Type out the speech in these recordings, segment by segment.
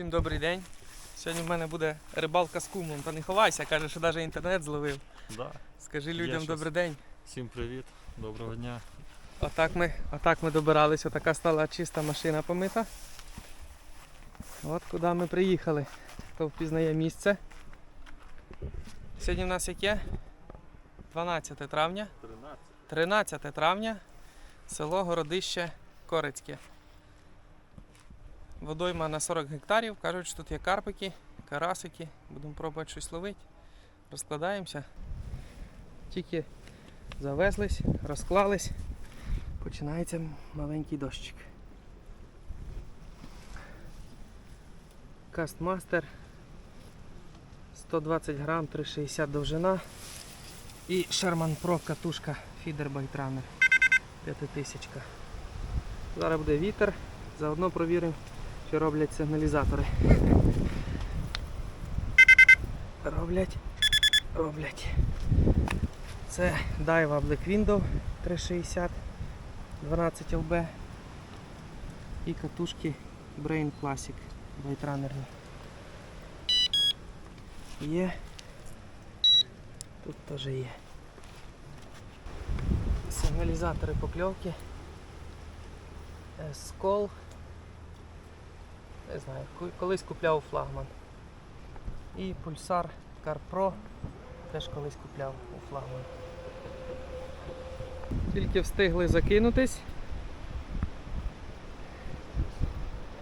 Всім добрий день. Сьогодні в мене буде рибалка з кумом. Та не ховайся, каже, що навіть інтернет зловив. Да. Скажи людям щас- добрий день. Всім привіт, доброго дня. Отак ми, отак ми добирались, отака стала чиста машина помита. От куди ми приїхали. Хто впізнає місце. Сьогодні в нас яке? 12 травня. 13. 13 травня, село Городище Корицьке. Водойма на 40 гектарів. Кажуть, що тут є карпики, карасики. Будемо пробувати щось ловити. Розкладаємося. Тільки завезлись, розклались. Починається маленький дощик. Кастмастер 120 грам, 3,60 довжина. І Sherman Pro катушка Feeder Байтрунер 5000. Зараз буде вітер, заодно провіримо, чи роблять сигналізатори. Роблять, роблять. Це Daiwa Black Window 360 12 ЛБ і катушки Brain Classic байтрунерні. Є. Тут теж є. Сигналізатори покльовки. Е, Скол. Не знаю, колись купляв флагман. І пульсар CarPro теж колись купляв у флагман. Тільки встигли закинутись.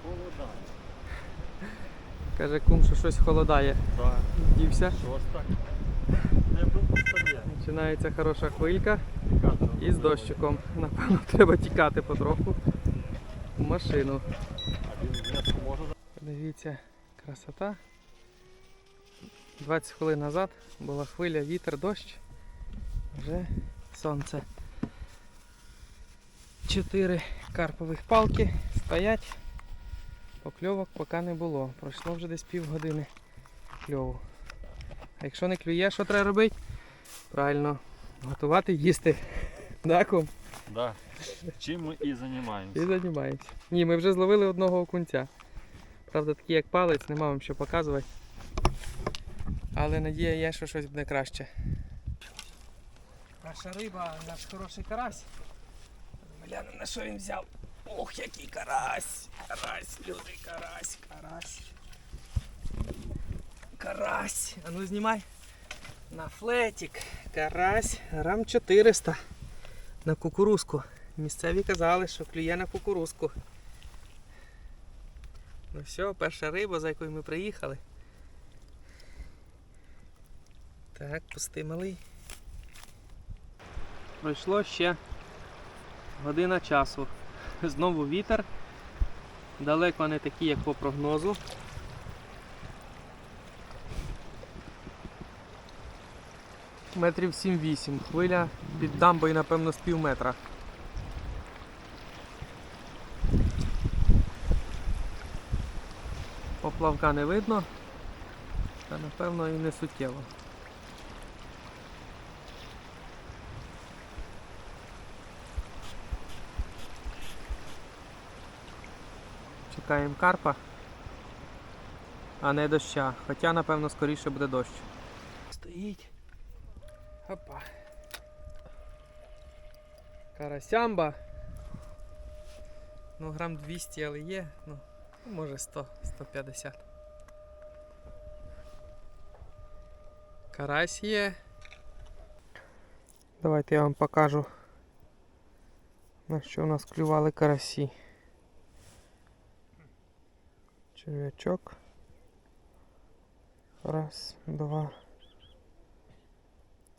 Холода. Каже кум, що щось холодає. Да. Дівся. Що ж так? Починається хороша хвилька і з дощиком. Напевно, треба тікати потроху в машину. А він внеску може Дивіться, красота. 20 хвилин назад була хвиля, вітер, дощ. Вже сонце. Чотири карпових палки стоять. Покльовок поки не було. Пройшло вже десь півгодини кльову. А якщо не клює, що треба робити? Правильно, готувати їсти. Да, кум? Да. Чим ми і І займаємося. займаємося. Ні, ми вже зловили одного окунця. Правда, такий як палець, нема вам що показувати. Але надія є, що щось буде краще. Перша риба, наш хороший карась. Глянемо, на що він взяв. Ох, який карась! Карась, люди, карась, карась. Карась. А ну знімай. На флетик. Карась. Грам 400. На кукурузку. Місцеві казали, що клює на кукурузку. Ну все, перша риба, за якою ми приїхали. Так, пусти малий. Пройшло ще година часу. Знову вітер. Далеко не такий, як по прогнозу. Метрів 7-8. Хвиля під дамбою, напевно, з пів метра. Поплавка не видно, та напевно і не суттєво. Чекаємо карпа, а не доща. Хоча, напевно, скоріше буде дощ. Стоїть. Опа. Карасямба. Ну, грам 200, але є. Ну, Може 100, 150. Карась є. Давайте я вам покажу, на що у нас клювали карасі. Черв'ячок. Раз, два,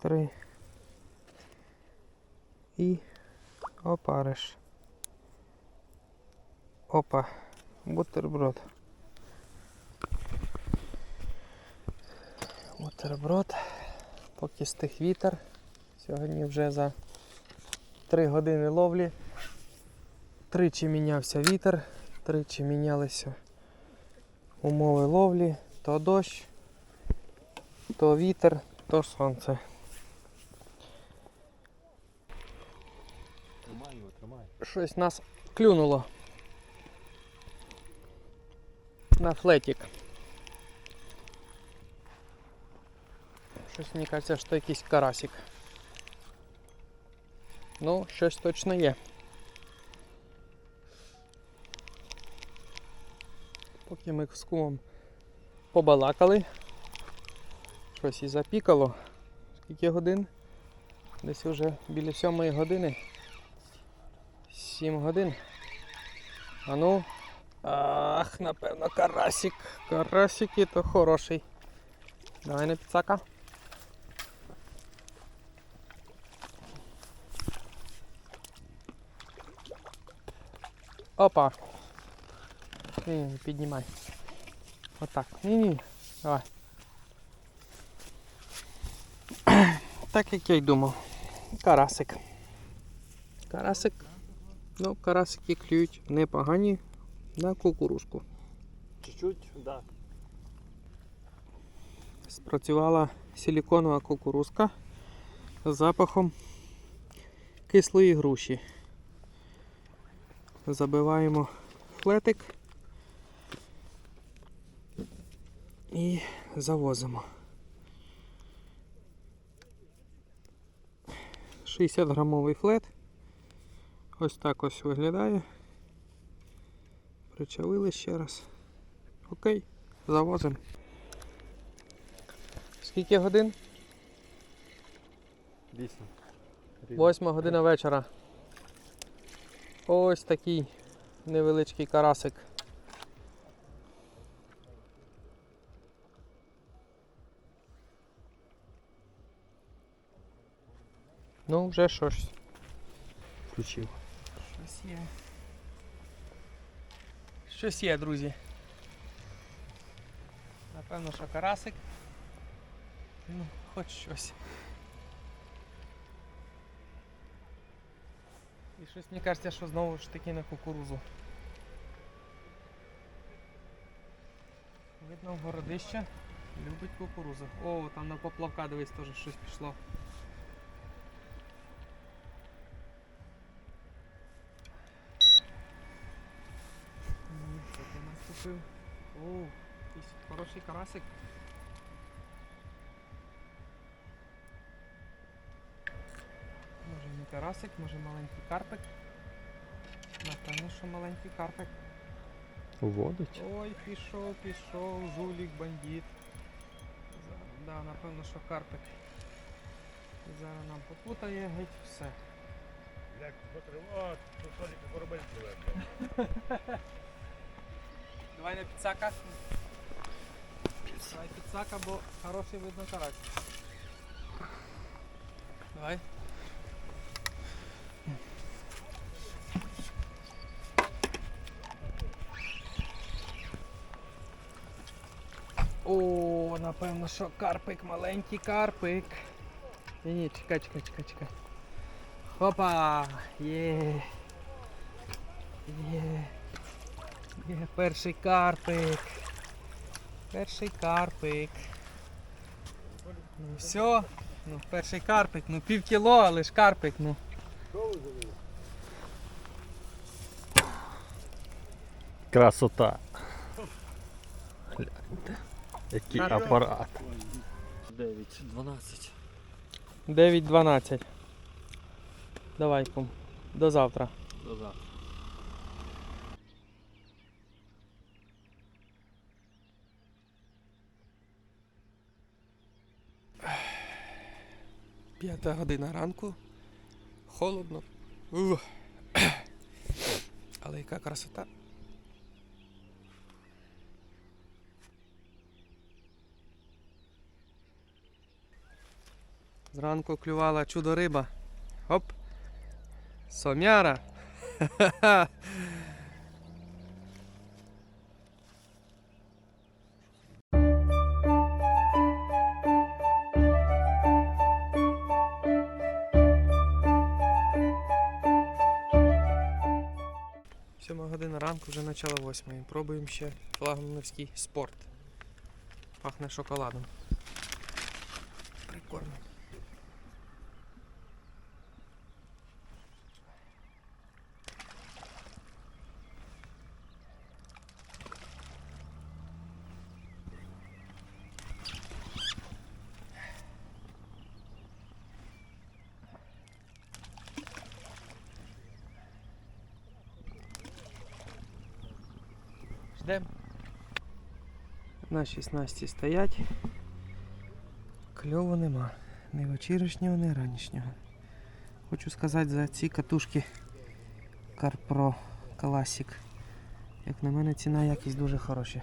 три. І опариш. Опа. Бутерброд. Бутерброд. Поки стих вітер. Сьогодні вже за 3 години ловлі. Тричі мінявся вітер, тричі мінялися умови ловлі, то дощ, то вітер, то сонце. Щось нас клюнуло. На флетік. Щось мені кажеться, що якийсь карасик. Ну, щось точно є. Поки ми з кумом побалакали, щось і запікало. Скільки годин? Десь вже біля сьомої години. Сім годин. А ну. Ах, напевно, карасик. Карасик і то хороший. Давай на підсака. Опа. Ні, піднімай. Отак. Ні, ні. Давай. Так як я й думав. Карасик. Карасик. Ну, карасики клюють непогані на кукурузку. Чуть-чуть, да. Спрацювала силіконова кукурузка з запахом кислої груші. Забиваємо флетик і завозимо. 60 грамовий флет. Ось так ось виглядає. Причавили ще раз. Окей, завозимо. Скільки годин? Вісім. Восьма година вечора. Ось такий невеличкий карасик. Ну, вже щось. Включив. Щось є. Щось є, друзі. Напевно, що карасик. Ну, хоч щось. І щось мені кажеться, що знову ж таки на кукурузу. Видно, городище любить кукурузу. О, там на поплавка дивись теж щось пішло. М, Що ти? О, якийсь хороший карасик. Може не карасик, може маленький карпик. Напевно, що маленький карпик. Водить. Ой, пішов, пішов, жулік, бандит. Зараз, да, напевно, що карпик. Зараз нам попутає геть все. Як потривати, то тільки корабель пливе. Давай на підсака. Давай підсака, бо хороший видно карась. Давай. О, напевно, що карпик, маленький карпик. Ні, ні, чекай, чекай, чекай, чекай. Хопа! Є. Є. Є перший карпик. Перший карпик. Ну все. Ну, перший карпик, ну пів кіло, але ж карпик, ну. Красота. Який Карпик. апарат. 9, 12. 9.12. Давай, кум. До завтра. До завтра. П'ята година ранку. Холодно. Ух. Але яка красота. Зранку клювала чудо риба. Оп. Сомяра. Ха-ха-ха. Ранку, вже начало восьмої. Пробуємо ще флагмановський спорт. Пахне шоколадом. Йдемо. Наші снасті стоять. Кльову нема. Ні вечірнього, ні ранішнього. Хочу сказати за ці катушки CarPro Classic. Як на мене, ціна якість дуже хороша.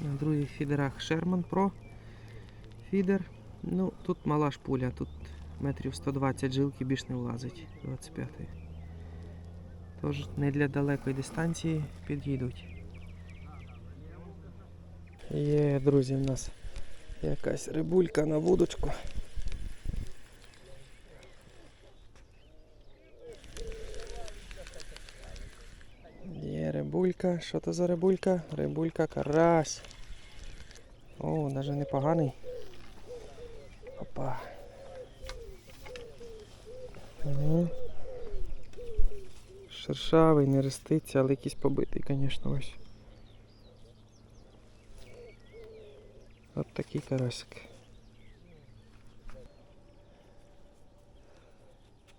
На других фідерах Sherman Pro фідер. Ну, тут мала ж пуля, тут метрів 120 жилки більш не влазить 25 Тож не для далекої дистанції під'їдуть. Є, друзі, в нас якась рибулька на вудочку. Є рибулька. Що то за рибулька? Рибулька карась. О, навіть непоганий. Опа. Угу. Шершавий, не реститься, але якийсь побитий, звісно, ось. От такий карасик.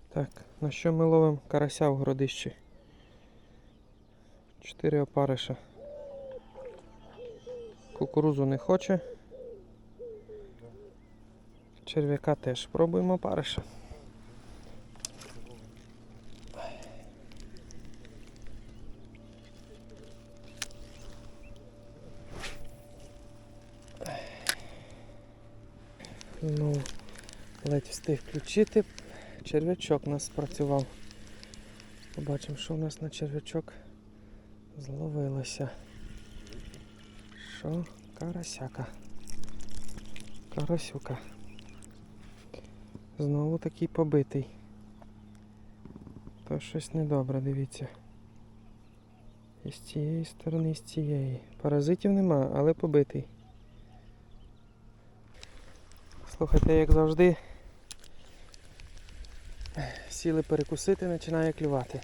Так, на що ми ловимо карася в городищі? Чотири опариша. Кукурузу не хоче. Черв'яка теж. Пробуємо опариша. Ну, ледь встиг включити. Черв'ячок у нас спрацював. Побачимо, що у нас на черв'ячок зловилося. Що? Карасяка. Карасюка. Знову такий побитий. То щось недобре, дивіться. І з цієї сторони, і з цієї. Паразитів нема, але побитий. Слухайте, як завжди. Сіли перекусити, починає клювати.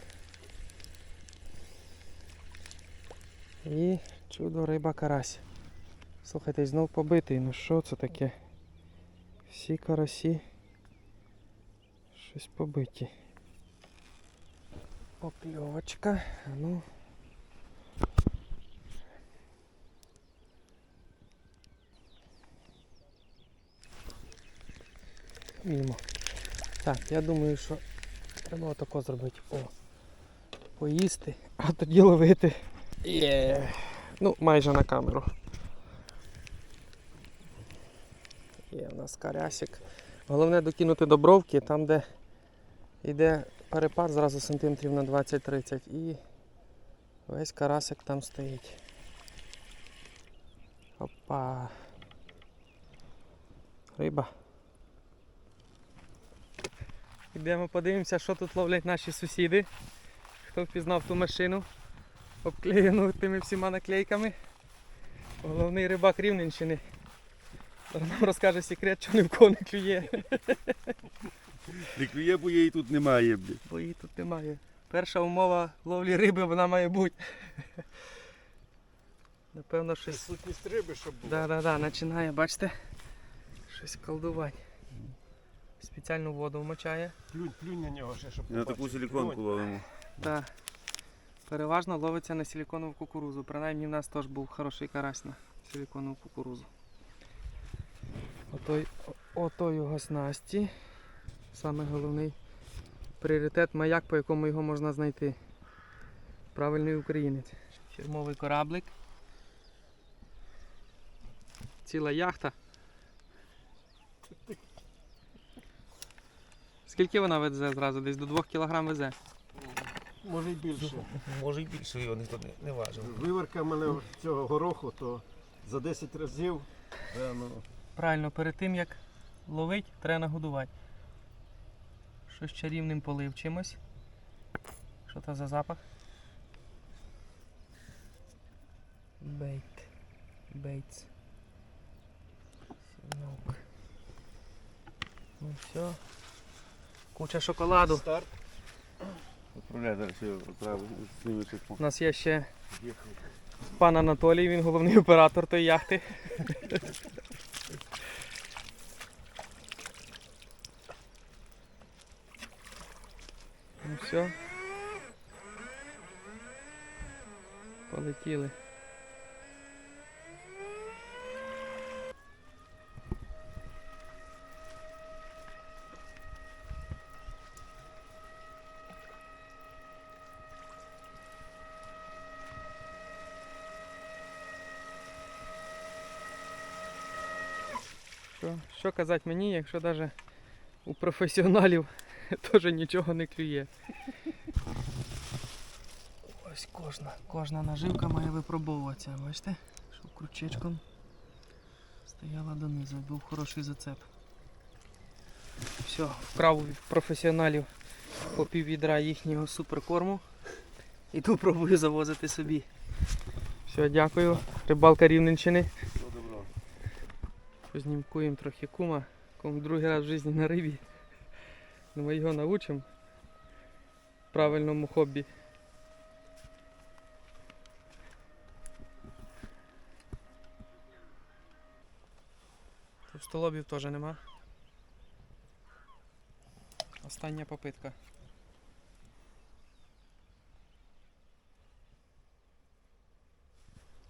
І чудо риба карась. Слухайте, знов побитий. Ну що це таке? Всі карасі щось побиті. Покльовочка. Ну. Мімо. Так, я думаю, що треба отако зробити. О. Поїсти, а тоді ловити. Є. Ну, майже на камеру. Є у нас карясик. Головне докинути до бровки, там де йде перепад зразу сантиметрів на 20-30 і весь карасик там стоїть. Опа. Риба. Йдемо подивимося, що тут ловлять наші сусіди. Хто впізнав ту машину, обклеєну тими всіма наклейками. Головний рибак Рівненщини. Зараз нам розкаже секрет, що ні в кого не клює, Не клює, бо її тут немає, бо її тут немає. Перша умова ловлі риби вона має бути. Напевно, щось. Сутність риби, щоб була. Да, да, да, починає, бачите, щось колдувати. Спеціальну воду вмочає. Плюнь, плюнь на нього ще, щоб на таку силіконку ловимо. Да. Переважно ловиться на силіконову кукурузу. Принаймні в нас теж був хороший карась на силіконову кукурузу. Ото, ото його снасті. Саме головний пріоритет маяк, по якому його можна знайти. Правильний українець. Фірмовий кораблик. Ціла яхта. Скільки вона везе зразу? Десь до 2 кг везе. Може й більше. Може і більше його ніхто не, не важив. Виварка в мене цього гороху, то за 10 разів. Да, ну, Правильно, перед тим як ловить, треба нагодувати. Щось чарівним полив чимось. Що це за запах? Бейт. Бейтс. Сінок. Ну все. Куча шоколаду. старт. У нас є ще пан Анатолій, він головний оператор тої яхти. Ну Все. Полетіли. Що, що казати мені, якщо навіть у професіоналів теж нічого не клює. Ось кожна, кожна наживка має випробовуватися. Бачите? Щоб крючечком стояла донизу. Був хороший зацеп. Все, вкрав у професіоналів по пів відра їхнього суперкорму. Іду пробую завозити собі. Все, дякую. Рибалка Рівненщини. Познімкуємо трохи кума. Кум другий раз в житті на рибі. Ну, ми його навчимо правильному хобі. Товстолобів теж нема. Остання попитка.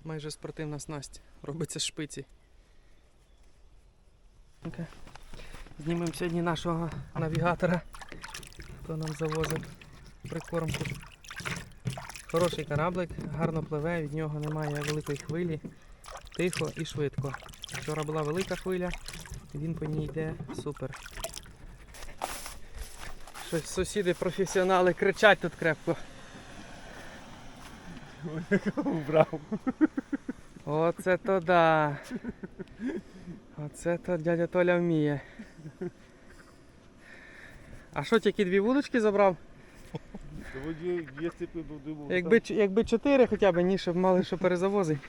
Майже спортивна снасть. Робиться шпиці. Знімемо сьогодні нашого навігатора, хто нам завозив прикормку. Хороший кораблик, гарно пливе, від нього немає великої хвилі, тихо і швидко. Вчора була велика хвиля, він по ній йде супер. Щось сусіди професіонали кричать тут крепко. Убрав. Оце то да. Оце то дядя Толя вміє. А що, тільки дві вудочки забрав? Якби, якби чотири хоча б, ні, щоб мали що перезавозити.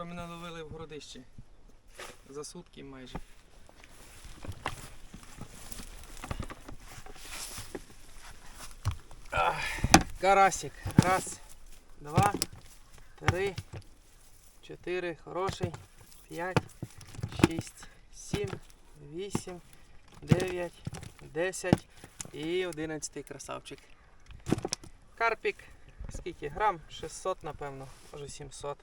Що ми наловили в городищі. За сутки майже. Карасик. Раз, два, три, чотири. Хороший. П'ять, шість, сім, вісім, дев'ять, десять і одинадцятий красавчик. Карпік. Скільки грам? 600, напевно, може 700.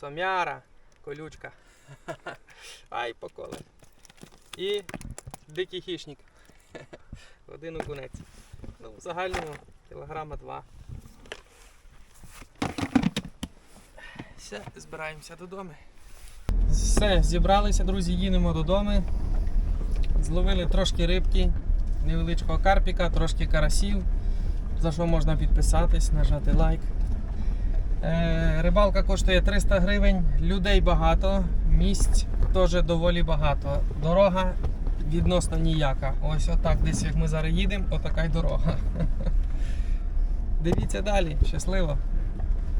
Сомяра, колючка. Ай, поколе. І дикий хищник. Один окунець. Ну, в загальному кілограма два. Все, збираємося додому. Все, зібралися, друзі, їдемо додому. Зловили трошки рибки, невеличкого карпіка, трошки карасів за що можна підписатись, нажати лайк. Е, рибалка коштує 300 гривень, людей багато, місць теж доволі багато. Дорога відносно ніяка. Ось отак десь як ми зараз їдемо, отака й дорога. Дивіться далі, щасливо!